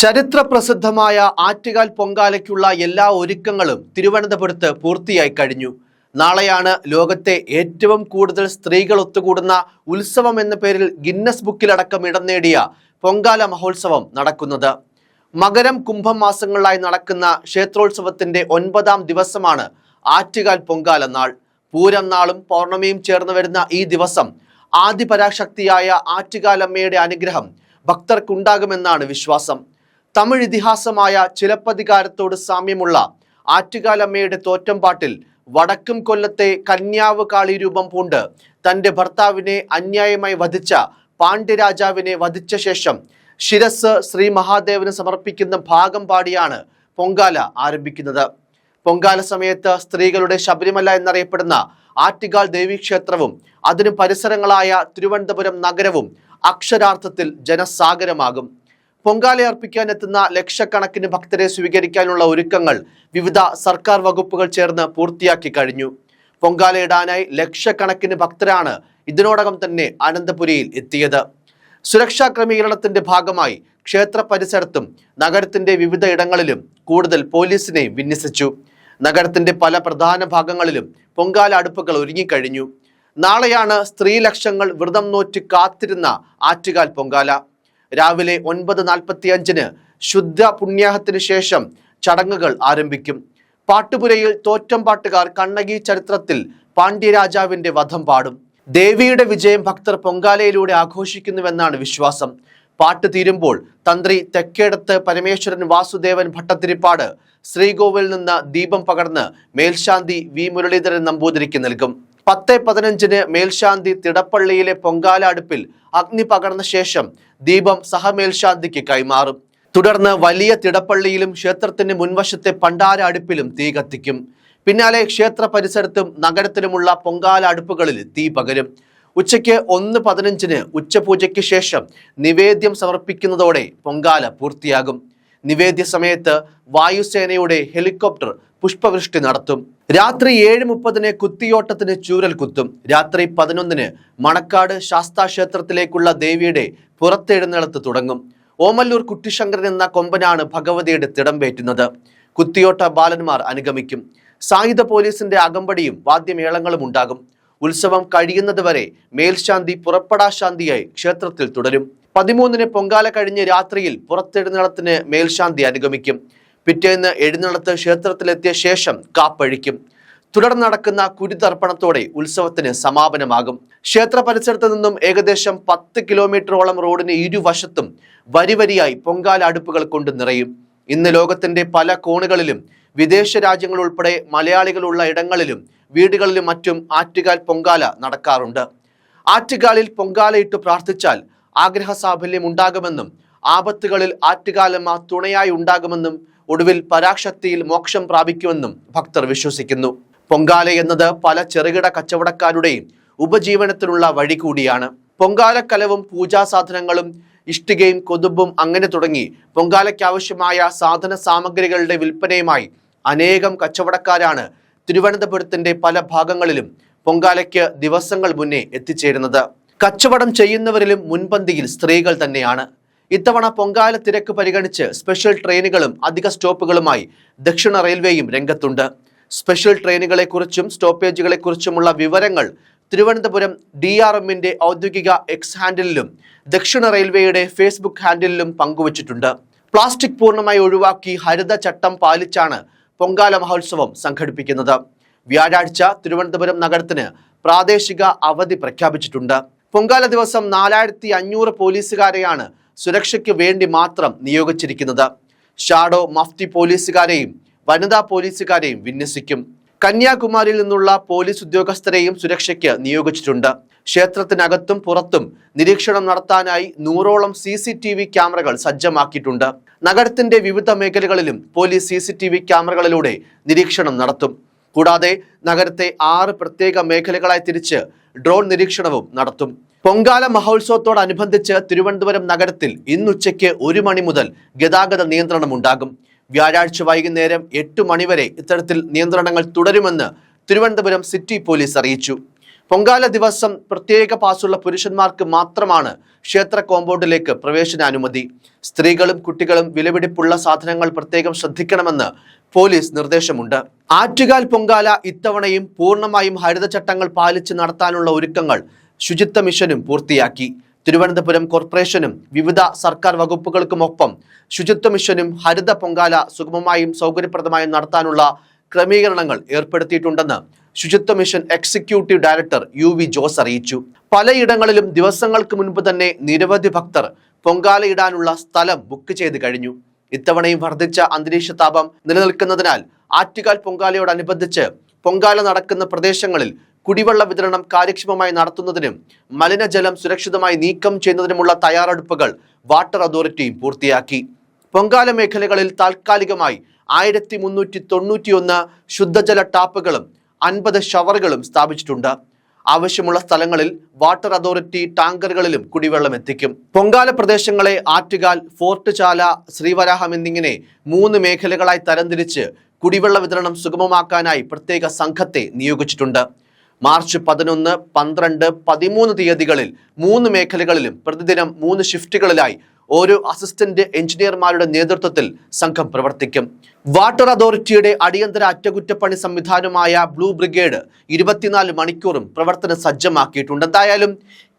ചരിത്ര പ്രസിദ്ധമായ ആറ്റുകാൽ പൊങ്കാലയ്ക്കുള്ള എല്ലാ ഒരുക്കങ്ങളും തിരുവനന്തപുരത്ത് പൂർത്തിയായി കഴിഞ്ഞു. നാളെയാണ് ലോകത്തെ ഏറ്റവും കൂടുതൽ സ്ത്രീകൾ ഒത്തുകൂടുന്ന ഉത്സവം എന്ന പേരിൽ ഗിന്നസ് ബുക്കിലടക്കം ഇടം നേടിയ പൊങ്കാല മഹോത്സവം നടക്കുന്നത്. മകരം കുംഭം മാസങ്ങളിലായി നടക്കുന്ന ക്ഷേത്രോത്സവത്തിന്റെ ഒൻപതാം ദിവസമാണ് ആറ്റുകാൽ പൊങ്കാല നാൾ. പൂരം നാളും പൗർണമിയും ചേർന്ന് വരുന്ന ഈ ദിവസം ആദിപരാശക്തിയായ ആറ്റുകാലമ്മയുടെ അനുഗ്രഹം ഭക്തർക്കുണ്ടാകുമെന്നാണ് വിശ്വാസം. തമിഴ് ഇതിഹാസമായ ചിലപ്പതികാരത്തോട് സാമ്യമുള്ള ആറ്റുകാലമ്മയുടെ തോറ്റംപാട്ടിൽ വടക്കും കൊല്ലത്തെ കന്യാവ് കാളി രൂപം പൂണ്ട് തന്റെ ഭർത്താവിനെ അന്യായമായി വധിച്ച പാണ്ഡ്യരാജാവിനെ വധിച്ച ശേഷം ശിരസ് ശ്രീ മഹാദേവന് സമർപ്പിക്കുന്ന ഭാഗം പാടിയാണ് പൊങ്കാല ആരംഭിക്കുന്നത്. പൊങ്കാല സമയത്ത് സ്ത്രീകളുടെ ശബരിമല എന്നറിയപ്പെടുന്ന ആറ്റുകാൽ ദേവീക്ഷേത്രവും അതിന് പരിസരങ്ങളായ തിരുവനന്തപുരം നഗരവും അക്ഷരാർത്ഥത്തിൽ ജനസാഗരമാകും. പൊങ്കാല അർപ്പിക്കാൻ എത്തുന്ന ലക്ഷക്കണക്കിന് ഭക്തരെ സ്വീകരിക്കാനുള്ള ഒരുക്കങ്ങൾ വിവിധ സർക്കാർ വകുപ്പുകൾ ചേർന്ന് പൂർത്തിയാക്കി കഴിഞ്ഞു. പൊങ്കാലയിടാനായി ലക്ഷക്കണക്കിന് ഭക്തരാണ് ഇതിനോടകം തന്നെ അനന്തപുരിയിൽ എത്തിയത്. സുരക്ഷാ ക്രമീകരണത്തിന്റെ ഭാഗമായി ക്ഷേത്ര പരിസരത്തും നഗരത്തിന്റെ വിവിധ ഇടങ്ങളിലും കൂടുതൽ പോലീസിനെ വിന്യസിച്ചു. നഗരത്തിന്റെ പല പ്രധാന ഭാഗങ്ങളിലും പൊങ്കാല അടുപ്പുകൾ ഒരുങ്ങിക്കഴിഞ്ഞു. നാളെയാണ് സ്ത്രീ ലക്ഷങ്ങൾ വ്രതം നോറ്റ് കാത്തിരുന്ന ആറ്റുകാൽ പൊങ്കാല. രാവിലെ ഒൻപത് നാൽപ്പത്തി അഞ്ചിന് ശുദ്ധ പുണ്യാഹത്തിന് ശേഷം ചടങ്ങുകൾ ആരംഭിക്കും. പാട്ടുപുരയിൽ തോറ്റം പാട്ടുകാർ കണ്ണകി ചരിത്രത്തിൽ പാണ്ഡ്യരാജാവിന്റെ വധം പാടും. ദേവിയുടെ വിജയം ഭക്തർ പൊങ്കാലയിലൂടെ ആഘോഷിക്കുന്നുവെന്നാണ് വിശ്വാസം. പാട്ട് തീരുമ്പോൾ തന്ത്രി തെക്കേടത്ത് പരമേശ്വരൻ വാസുദേവൻ ഭട്ടത്തിരിപ്പാട് ശ്രീകോവിൽ നിന്ന് ദീപം പകർന്ന് മേൽശാന്തി വി മുരളീധരൻ നമ്പൂതിരിക്ക് നൽകും. പത്ത് പതിനഞ്ചിന് മേൽശാന്തി തിടപ്പള്ളിയിലെ പൊങ്കാല അടുപ്പിൽ അഗ്നി പകർന്ന ശേഷം ദീപം സഹമേൽശാന്തിക്ക് കൈമാറും. തുടർന്ന് വലിയ തിടപ്പള്ളിയിലും ക്ഷേത്രത്തിന് മുൻവശത്തെ പണ്ടാര അടുപ്പിലും തീ കത്തിക്കും. പിന്നാലെ ക്ഷേത്ര പരിസരത്തും നഗരത്തിലുമുള്ള പൊങ്കാല അടുപ്പുകളിൽ തീ പകരും. ഉച്ചയ്ക്ക് ഒന്ന് പതിനഞ്ചിന് ഉച്ചപൂജയ്ക്ക് ശേഷം നിവേദ്യം സമർപ്പിക്കുന്നതോടെ പൊങ്കാല പൂർത്തിയാകും. നിവേദ്യ സമയത്ത് വായുസേനയുടെ ഹെലികോപ്റ്റർ പുഷ്പവൃഷ്ടി നടത്തും. രാത്രി ഏഴ് മുപ്പതിന് കുത്തിയോട്ടത്തിന് ചൂരൽ കുത്തും. രാത്രി പതിനൊന്നിന് മണക്കാട് ശാസ്താ ക്ഷേത്രത്തിലേക്കുള്ള ദേവിയുടെ പുറത്തെഴുന്നേളത്ത് തുടങ്ങും. ഓമല്ലൂർ കുട്ടിശങ്കരൻ എന്ന കൊമ്പനാണ് ഭഗവതിയുടെ തിടമ്പേറ്റുന്നത്. കുത്തിയോട്ട ബാലന്മാർ അനുഗമിക്കും. സായുധ പോലീസിന്റെ അകമ്പടിയും വാദ്യമേളങ്ങളും ഉണ്ടാകും. ഉത്സവം കഴിയുന്നതുവരെ മേൽശാന്തി പുറപ്പെടാശാന്തിയായി ക്ഷേത്രത്തിൽ തുടരും. പതിമൂന്നിന് പൊങ്കാല കഴിഞ്ഞ് രാത്രിയിൽ പുറത്തെഴുന്നേളത്തിന് മേൽശാന്തി അനുഗമിക്കും. പിറ്റേന്ന് എഴുന്നള്ളത്ത് ക്ഷേത്രത്തിലെത്തിയ ശേഷം കാപ്പഴിക്കും. തുടർന്ന് നടക്കുന്ന കുരുതർപ്പണത്തോടെ ഉത്സവത്തിന് സമാപനമാകും. ക്ഷേത്ര പരിസരത്ത് നിന്നും ഏകദേശം പത്ത് കിലോമീറ്ററോളം റോഡിന് ഇരുവശത്തും വരിവരിയായി പൊങ്കാല അടുപ്പുകൾ കൊണ്ട് നിറയും. ഇന്ന് ലോകത്തിന്റെ പല കോണുകളിലും വിദേശ രാജ്യങ്ങൾ ഉൾപ്പെടെ മലയാളികളുള്ള ഇടങ്ങളിലും വീടുകളിലും മറ്റും ആറ്റുകാൽ പൊങ്കാല നടക്കാറുണ്ട്. ആറ്റുകാലിൽ പൊങ്കാലയിട്ട് പ്രാർത്ഥിച്ചാൽ ആഗ്രഹ സാഫല്യം ഉണ്ടാകുമെന്നും ആപത്തുകളിൽ ആറ്റുകാലമ്മ തുണയായി ഉണ്ടാകുമെന്നും ഒടുവിൽ പരാശക്തിയിൽ മോക്ഷം പ്രാപിക്കുമെന്നും ഭക്തർ വിശ്വസിക്കുന്നു. പൊങ്കാല എന്നത് പല ചെറുകിട കച്ചവടക്കാരുടെയും ഉപജീവനത്തിനുള്ള വഴി കൂടിയാണ്. പൊങ്കാലക്കലവും പൂജാ സാധനങ്ങളും ഇഷ്ടികയും കൊതുമ്പും അങ്ങനെ തുടങ്ങി പൊങ്കാലയ്ക്കാവശ്യമായ സാധന സാമഗ്രികളുടെ വിൽപ്പനയുമായി അനേകം കച്ചവടക്കാരാണ് തിരുവനന്തപുരത്തിന്റെ പല ഭാഗങ്ങളിലും പൊങ്കാലയ്ക്ക് ദിവസങ്ങൾ മുന്നേ എത്തിച്ചേരുന്നത്. കച്ചവടം ചെയ്യുന്നവരിലും മുൻപന്തിയിൽ സ്ത്രീകൾ തന്നെയാണ്. ഇത്തവണ പൊങ്കാല തിരക്ക് പരിഗണിച്ച് സ്പെഷ്യൽ ട്രെയിനുകളും അധിക സ്റ്റോപ്പുകളുമായി ദക്ഷിണ റെയിൽവേയും രംഗത്തുണ്ട്. സ്പെഷ്യൽ ട്രെയിനുകളെക്കുറിച്ചും സ്റ്റോപ്പേജുകളെക്കുറിച്ചുമുള്ള വിവരങ്ങൾ തിരുവനന്തപുരം ഡി ആർ എമ്മിന്റെ ഔദ്യോഗിക എക്സ് ഹാൻഡിലും ദക്ഷിണ റെയിൽവേയുടെ ഫേസ്ബുക്ക് ഹാൻഡിലും പങ്കുവച്ചിട്ടുണ്ട്. പ്ലാസ്റ്റിക് പൂർണമായി ഒഴിവാക്കി ഹരിത ചട്ടം പാലിച്ചാണ് പൊങ്കാല മഹോത്സവം സംഘടിപ്പിക്കുന്നത്. വ്യാഴാഴ്ച തിരുവനന്തപുരം നഗരത്തിന് പ്രാദേശിക അവധി പ്രഖ്യാപിച്ചിട്ടുണ്ട്. പൊങ്കാല ദിവസം നാലായിരത്തി അഞ്ഞൂറ് പോലീസുകാരെയാണ് സുരക്ഷയ്ക്ക് വേണ്ടി മാത്രം നിയോഗിച്ചിരിക്കുന്നത്. ഷാഡോ മഫ്തി പോലീസുകാരെയും വനിതാ പോലീസുകാരെയും വിന്യസിക്കും. കന്യാകുമാരിയിൽ നിന്നുള്ള പോലീസ് ഉദ്യോഗസ്ഥരെയും സുരക്ഷയ്ക്ക് നിയോഗിച്ചിട്ടുണ്ട്. ക്ഷേത്രത്തിനകത്തും പുറത്തും നിരീക്ഷണം നടത്താനായി നൂറോളം സി സി ടി വി ക്യാമറകൾ സജ്ജമാക്കിയിട്ടുണ്ട്. നഗരത്തിന്റെ വിവിധ മേഖലകളിലും police C C T V ക്യാമറകളിലൂടെ നിരീക്ഷണം നടത്തും. കൂടാതെ നഗരത്തെ ആറ് പ്രത്യേക മേഖലകളായി തിരിച്ച് ഡ്രോൺ നിരീക്ഷണവും നടത്തും. പൊങ്കാല മഹോത്സവത്തോടനുബന്ധിച്ച് തിരുവനന്തപുരം നഗരത്തിൽ ഇന്നുച്ചയ്ക്ക് ഒരു മണി മുതൽ ഗതാഗത നിയന്ത്രണം ഉണ്ടാകും വ്യാഴാഴ്ച വൈകുന്നേരം എട്ട് മണിവരെ ഇത്തരത്തിൽ നിയന്ത്രണങ്ങൾ തുടരുമെന്ന് തിരുവനന്തപുരം സിറ്റി പോലീസ് അറിയിച്ചു. പൊങ്കാല ദിവസം പ്രത്യേക പാസുള്ള പുരുഷന്മാർക്ക് മാത്രമാണ് ക്ഷേത്ര കോമ്പൗണ്ടിലേക്ക് പ്രവേശനാനുമതി. സ്ത്രീകളും കുട്ടികളും വിലപിടിപ്പുള്ള സാധനങ്ങൾ പ്രത്യേകം ശ്രദ്ധിക്കണമെന്ന് പോലീസ് നിർദ്ദേശമുണ്ട്. ആറ്റുകാൽ പൊങ്കാല ഇത്തവണയും പൂർണമായും ഹരിതചട്ടങ്ങൾ പാലിച്ച് നടത്താനുള്ള ഒരുക്കങ്ങൾ ശുചിത്വ മിഷനും പൂർത്തിയാക്കി. തിരുവനന്തപുരം കോർപ്പറേഷനും വിവിധ സർക്കാർ വകുപ്പുകൾക്കുമൊപ്പം ശുചിത്വ മിഷനും ഹരിത പൊങ്കാല സുഗമമായും സൗകര്യപ്രദമായും നടത്താനുള്ള ക്രമീകരണങ്ങൾ ഏർപ്പെടുത്തിയിട്ടുണ്ടെന്ന് ശുചിത്വ mission executive director U V Jose അറിയിച്ചു. പലയിടങ്ങളിലും ദിവസങ്ങൾക്ക് മുൻപ് തന്നെ നിരവധി ഭക്തർ പൊങ്കാലയിടാനുള്ള സ്ഥലം ബുക്ക് ചെയ്ത് കഴിഞ്ഞു. ഇത്തവണയും വർദ്ധിച്ച അന്തരീക്ഷ താപം നിലനിൽക്കുന്നതിനാൽ ആറ്റുകാൽ പൊങ്കാലയോടനുബന്ധിച്ച് പൊങ്കാല നടക്കുന്ന പ്രദേശങ്ങളിൽ കുടിവെള്ള വിതരണം കാര്യക്ഷമമായി നടത്തുന്നതിനും മലിനജലം സുരക്ഷിതമായി നീക്കം ചെയ്യുന്നതിനുമുള്ള തയ്യാറെടുപ്പുകൾ വാട്ടർ അതോറിറ്റിയും പൂർത്തിയാക്കി. പൊങ്കാല മേഖലകളിൽ താൽക്കാലികമായി ആയിരത്തി മുന്നൂറ്റി തൊണ്ണൂറ്റിയൊന്ന് ശുദ്ധജല ടാപ്പുകളും അൻപത് ഷവറുകളും സ്ഥാപിച്ചിട്ടുണ്ട്. ആവശ്യമുള്ള സ്ഥലങ്ങളിൽ വാട്ടർ അതോറിറ്റി ടാങ്കറുകളിലും കുടിവെള്ളം എത്തിക്കും. പൊങ്കാല പ്രദേശങ്ങളെ ആറ്റുകാൽ ഫോർട്ട് ചാല ശ്രീവരാഹം എന്നിങ്ങനെ മൂന്ന് മേഖലകളായി തരംതിരിച്ച് കുടിവെള്ള വിതരണം സുഗമമാക്കാനായി പ്രത്യേക സംഘത്തെ നിയോഗിച്ചിട്ടുണ്ട്. മാർച്ച് പതിനൊന്ന് പന്ത്രണ്ട് പതിമൂന്ന് തീയതികളിൽ മൂന്ന് മേഖലകളിലും പ്രതിദിനം മൂന്ന് ഷിഫ്റ്റുകളിലായി ഓരോ അസിസ്റ്റന്റ് എഞ്ചിനീയർമാരുടെ നേതൃത്വത്തിൽ സംഘം പ്രവർത്തിക്കും. വാട്ടർ അതോറിറ്റിയുടെ അടിയന്തര അറ്റകുറ്റപ്പണി സംവിധാനമായ ബ്ലൂ ബ്രിഗേഡ് ഇരുപത്തിനാല് മണിക്കൂറും പ്രവർത്തന സജ്ജമാക്കിയിട്ടുണ്ട്. എന്തായാലും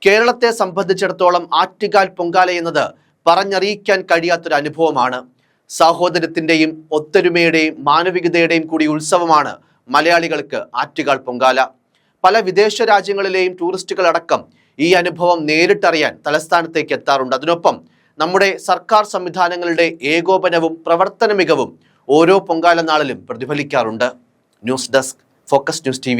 കേരളത്തെ സംബന്ധിച്ചിടത്തോളം ആറ്റുകാൽ പൊങ്കാല എന്നത് പറഞ്ഞറിയിക്കാൻ കഴിയാത്തൊരു അനുഭവമാണ്. സഹോദരത്തിന്റെയും ഒത്തൊരുമയുടെയും മാനവികതയുടെയും കൂടി ഉത്സവമാണ് മലയാളികൾക്ക് ആറ്റുകാൽ പൊങ്കാല. പല വിദേശ രാജ്യങ്ങളിലെയും ടൂറിസ്റ്റുകൾ അടക്കം ഈ അനുഭവം നേരിട്ടറിയാൻ തലസ്ഥാനത്തേക്ക് എത്താറുണ്ട്. അതിനൊപ്പം നമ്മുടെ സർക്കാർ സംവിധാനങ്ങളുടെ ഏകോപനവും പ്രവർത്തന മികവും ഓരോ പൊങ്കാല നാളിലും പ്രതിഫലിക്കാറുണ്ട്. News desk focus news T